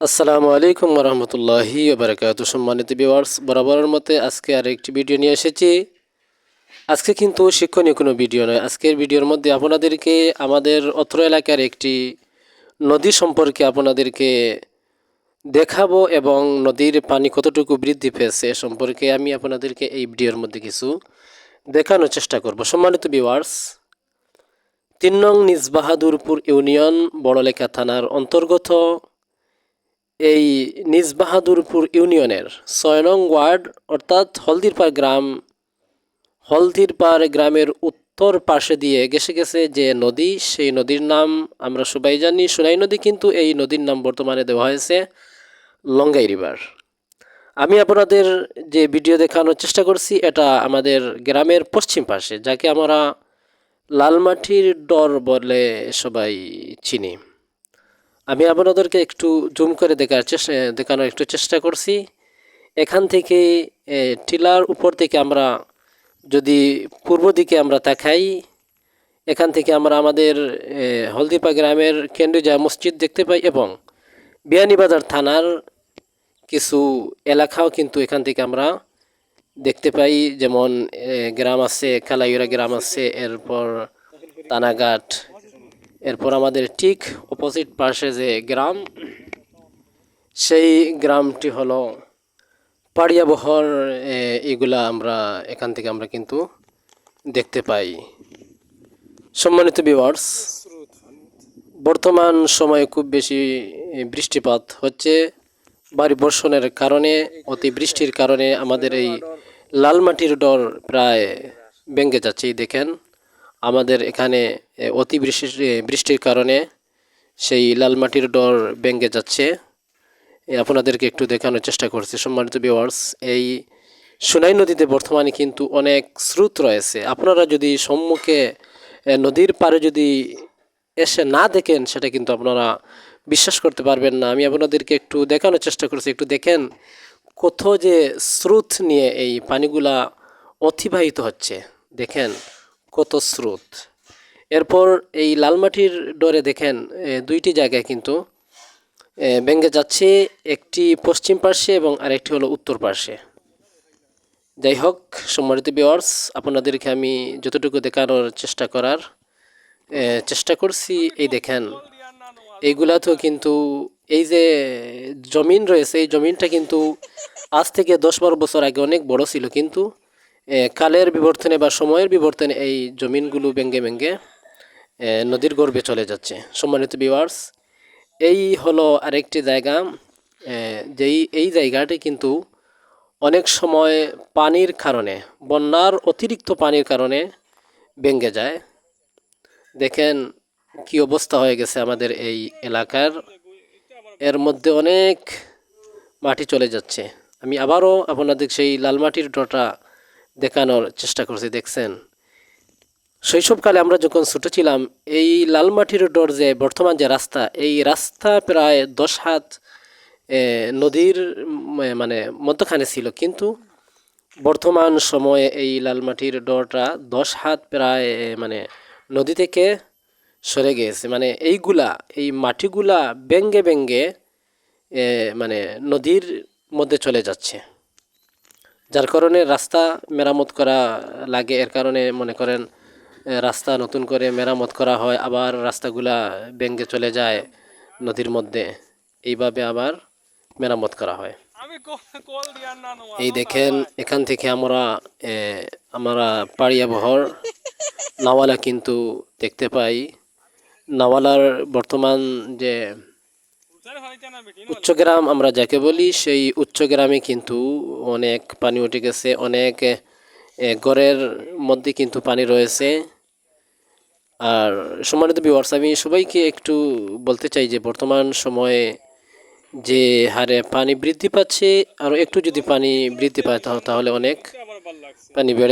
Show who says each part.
Speaker 1: আসসালামু আলাইকুম রহমতুল্লাহি বারাকাত সম্মানিত ভিউয়ার্স বরাবরের মতে আজকে আর একটি ভিডিও নিয়ে এসেছি। আজকে কিন্তু শিক্ষণীয় কোনো ভিডিও নয়। আজকের ভিডিওর মধ্যে আপনাদেরকে আমাদের অত্র এলাকার একটি নদী সম্পর্কে আপনাদেরকে দেখাবো এবং নদীর পানি কতটুকু বৃদ্ধি পেয়েছে সম্পর্কে আমি আপনাদেরকে এই ভিডিওর মধ্যে কিছু দেখানোর চেষ্টা করব। সম্মানিত ভিউয়ার্স তিন নং নিজ বাহাদুরপুর ইউনিয়ন বড়লেখা থানার অন্তর্গত এই নিজ বাহাদুরপুর ইউনিয়নের ছয় নং ওয়ার্ড, অর্থাৎ হলদিরপাড় গ্রাম, হলদিরপাড় গ্রামের উত্তর পাশে দিয়ে গেছে গেছে যে নদী, সেই নদীর নাম আমরা সবাই জানি। সোনাই নদী কিন্তু এই নদীর নাম বর্তমানে দেওয়া হয়েছে লঙ্গাই রিভার। আমি আপনাদের যে ভিডিও দেখানোর চেষ্টা করছি, এটা আমাদের গ্রামের পশ্চিম পাশে, যাকে আমরা লালমাটির ডর বলে সবাই চিনি। আমি আপনাদেরকে একটু জুম করে দেখার চেষ্টা, দেখানোর একটু চেষ্টা করছি। এখান থেকে টিলার উপর থেকে আমরা যদি পূর্ব দিকে আমরা তাকাই, এখান থেকে আমরা আমাদের হলদিপা গ্রামের কেন্দ্রীয় মসজিদ দেখতে পাই এবং বিয়ানীবাজার থানার কিছু এলাকাও কিন্তু এখান থেকে আমরা দেখতে পাই। যেমন গ্রাম আছে কালাইরা গ্রাম আছে, এরপর তানাঘাট এরপর আমাদের ঠিক অপোজিট পাশে যে গ্রাম, সেই গ্রামটি হলো পাড়িয়াবহর এগুলা আমরা, এখান থেকে আমরা কিন্তু দেখতে পাই। সম্মানিত ভিউয়ার্স বর্তমান সময়ে খুব বেশি বৃষ্টিপাত হচ্ছে। বাড়ি বর্ষণের কারণে অতি বৃষ্টির কারণে আমাদের এই লাল মাটির ডর প্রায় ভেঙে যাচ্ছে দেখেন। আমাদের এখানে এ, অতি বৃষ্টির কারণে সেই লাল মাটির ডর ভেঙে যাচ্ছে। আপনাদেরকে একটু দেখানোর চেষ্টা করছি। সম্মানিত ভিউয়ার্স এই সোনাই নদীতে বর্তমানে কিন্তু অনেক স্রোত রয়েছে। আপনারা যদি সম্মুখে নদীর পারে যদি এসে না দেখেন সেটা কিন্তু আপনারা বিশ্বাস করতে পারবেন না। আমি আপনাদেরকে একটু দেখানোর চেষ্টা করছি। একটু দেখেন কত যে স্রোত নিয়ে এই পানিগুলা অতিবাহিত হচ্ছে। দেখেন কত স্রোত। এরপর এই লালমাটির ডরে দেখেন দুইটি জায়গায় কিন্তু এ, যাচ্ছে একটি পশ্চিম পার্শ্বে এবং আরেকটি হলো উত্তর পার্শ্বে। যাই হোক সম্মানিত বিওয়ার্স আপনাদেরকে আমি যতটুকু দেখানোর চেষ্টা করার চেষ্টা করছি এই দেখেন এইগুলা তো কিন্তু এই যে জমিন রয়েছে এই জমিনটা কিন্তু আজ থেকে দশ বারো বছর আগে অনেক বড় ছিল কিন্তু কালের বিবর্তনে বা সময়ের বিবর্তনে এই জমিনগুলো ভেঙ্গে ভেঙ্গে নদীর গর্ভে চলে যাচ্ছে। সম্মানিত ভিউয়ার্স এই হলো আরেকটি জায়গা যেই, এই জায়গাটি কিন্তু অনেক সময় পানির কারণে, বন্যার অতিরিক্ত পানির কারণে ভেঙ্গে যায়। দেখেন কি অবস্থা হয়ে গেছে আমাদের এই এলাকার। এর মধ্যে অনেক মাটি চলে যাচ্ছে। আমি আবারও আপনাদের সেই লাল মাটির ডটা দেখানোর চেষ্টা করছি, দেখছেন? শৈশবকালে আমরা যখন ছোটো ছিলাম, এই লাল মাটির ডর যে বর্তমান যে রাস্তা, এই রাস্তা প্রায় দশ হাত নদীর মানে মধ্যখানে ছিল। কিন্তু বর্তমান সময়ে এই লাল মাটির ডরটা দশ হাত প্রায় মানে নদী থেকে সরে গিয়েছে। মানে এইগুলা, এই মাটিগুলা ব্যঙ্গে ব্যঙ্গে মানে নদীর মধ্যে চলে যাচ্ছে। যার কারণে রাস্তা মেরামত করা লাগে এর কারণে মনে করেন রাস্তা নতুন করে মেরামত করা হয় আবার রাস্তাগুলা ব্যঙ্গে চলে যায় নদীর মধ্যে। এইভাবে আবার মেরামত করা হয়। এই দেখেন এখান থেকে আমরা আমরা পাড়িয়াবহর নাওয়ালা কিন্তু দেখতে পাই। নাওয়ালার বর্তমান যে উচ্চগ্রাম আমরা যাকে বলি, সেই উচ্চগ্রামে কিন্তু অনেক পানি উঠে গেছে, অনেক ঘরের মধ্যে কিন্তু পানি রয়েছে। আর সম্মানিত বিওয়ার্স আমি সবাইকে একটু বলতে চাই যে বর্তমান সময়ে যে হারে পানি বৃদ্ধি পাচ্ছে, আর একটু যদি পানি বৃদ্ধি পায় তাহ- তাহলে অনেক পানি বেড়ে